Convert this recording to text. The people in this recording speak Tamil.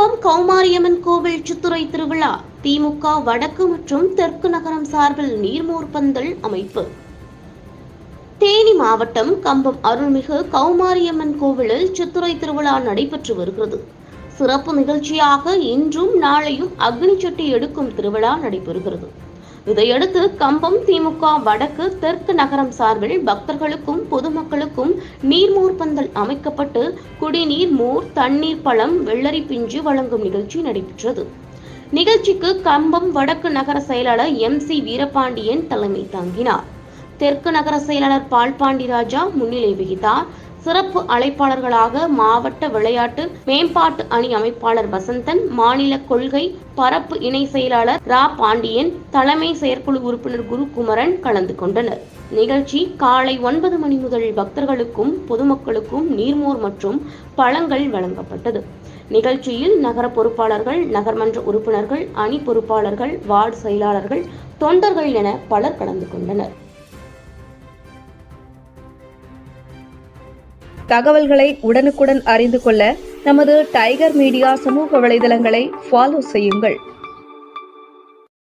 கம்பம் கௌமாரியம்மன் கோவில் சித்துறை திருவிழா. திமுக வடக்கு மற்றும் தெற்கு நகரம் சார்பில் நீர்மோர்பந்தல் அமைப்பு. தேனி மாவட்டம் கம்பம் அருள்மிகு கௌமாரியம்மன் கோவிலில் சித்துறை திருவிழா நடைபெற்று வருகிறது. சிறப்பு நிகழ்ச்சியாக இன்றும் நாளையும் அக்னி சட்டி எடுக்கும் திருவிழா நடைபெறுகிறது. இதையடுத்து கம்பம் திமுக வடக்கு தெற்கு நகரம் சார்பில் பக்தர்களுக்கும் பொதுமக்களுக்கும் நீர்மோர் பந்தல் அமைக்கப்பட்டு குடிநீர் மோர் தண்ணீர் பழம் வெள்ளரி பிஞ்சு வழங்கும் நிகழ்ச்சி நடைபெற்றது. நிகழ்ச்சிக்கு கம்பம் வடக்கு நகர செயலாளர் எம் சி வீரபாண்டியன் தலைமை தாங்கினார். தெற்கு நகர செயலாளர் பால்பாண்டி ராஜா முன்னிலை வகித்தார். சிறப்பு அழைப்பாளர்களாக மாவட்ட விளையாட்டு மேம்பாட்டு அணி அமைப்பாளர் வசந்தன் மாநில கொள்கை பரப்பு இணை செயலாளர் ரா பாண்டியன் தலைமை செயற்குழு உறுப்பினர் குருகுமரன் கலந்து கொண்டனர். நிகழ்ச்சி காலை ஒன்பது மணி முதல் பக்தர்களுக்கும் பொதுமக்களுக்கும் நீர்மோர் மற்றும் பழங்கள் வழங்கப்பட்டது. நிகழ்ச்சியில் நகர பொறுப்பாளர்கள் நகர்மன்ற உறுப்பினர்கள் அணி பொறுப்பாளர்கள் வார்டு செயலாளர்கள் தொண்டர்கள் என பலர் கலந்து கொண்டனர். தகவல்களை உடனுக்குடன் அறிந்து கொள்ள நமது டைகர் மீடியா சமூக வலைதளங்களை ஃபாலோ செய்யுங்கள்.